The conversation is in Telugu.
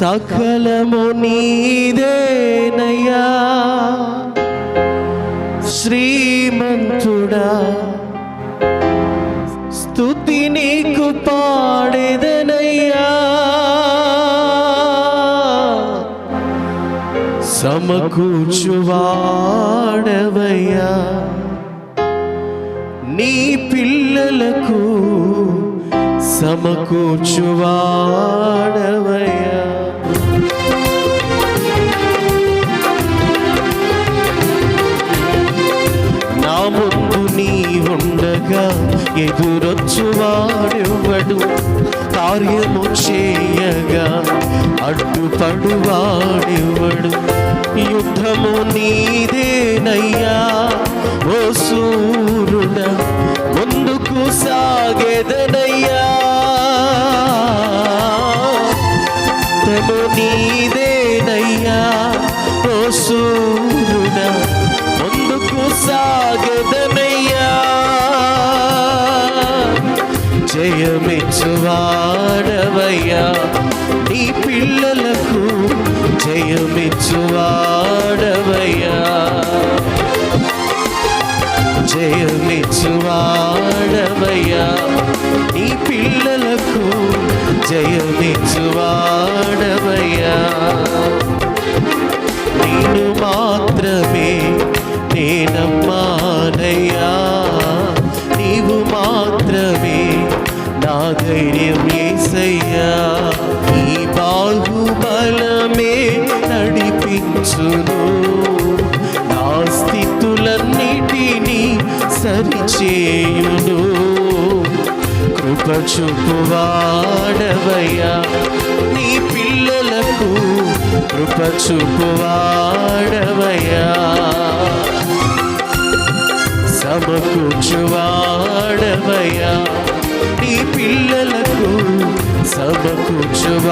సకలము నీదేనయ్యా. శ్రీమంతుడా స్థుతి నీకు పాడేదనయ్యా. సమకూర్చువాడవయ్యా. నీ పిల్లలకు సమకూర్చువాడవయ్యా. ముందు నీ ఉండగా ఎదురొచ్చువాడెవ్వడు. కార్యము చేయగా అడ్డుపడువాడెవ్వడు యుద్ధము నీదేనయ్యా ఓ సూరుడ ముందుకు సాగెదనయ్యా. యుద్ధము నీదేనయ్యా ఓ సూరు సాగదనయ్యా. జయమిచ్చువాడవయ్యా. నీ పిల్లలకు జయమిచ్చువాడవయ్యా. జయమిచ్చువాడవయ్యా. నీ పిల్లలకు జయమిచ్చువాడవయ్యా. నేనమ్మానయ్యా నీవు మాత్రమే నా ధైర్యం ఏసయ్యా. ఈ బాహుబలమే నడిపించును. నా స్థితులన్నిటినీ సరిచేయును. కృప చూపువాడవయ్యా. నీ పిల్లలకు కృప చూపువాడవయ్యా. రాజయ్యా నీ పిల్లలకు సభ కూర్చువాడవయ్యా.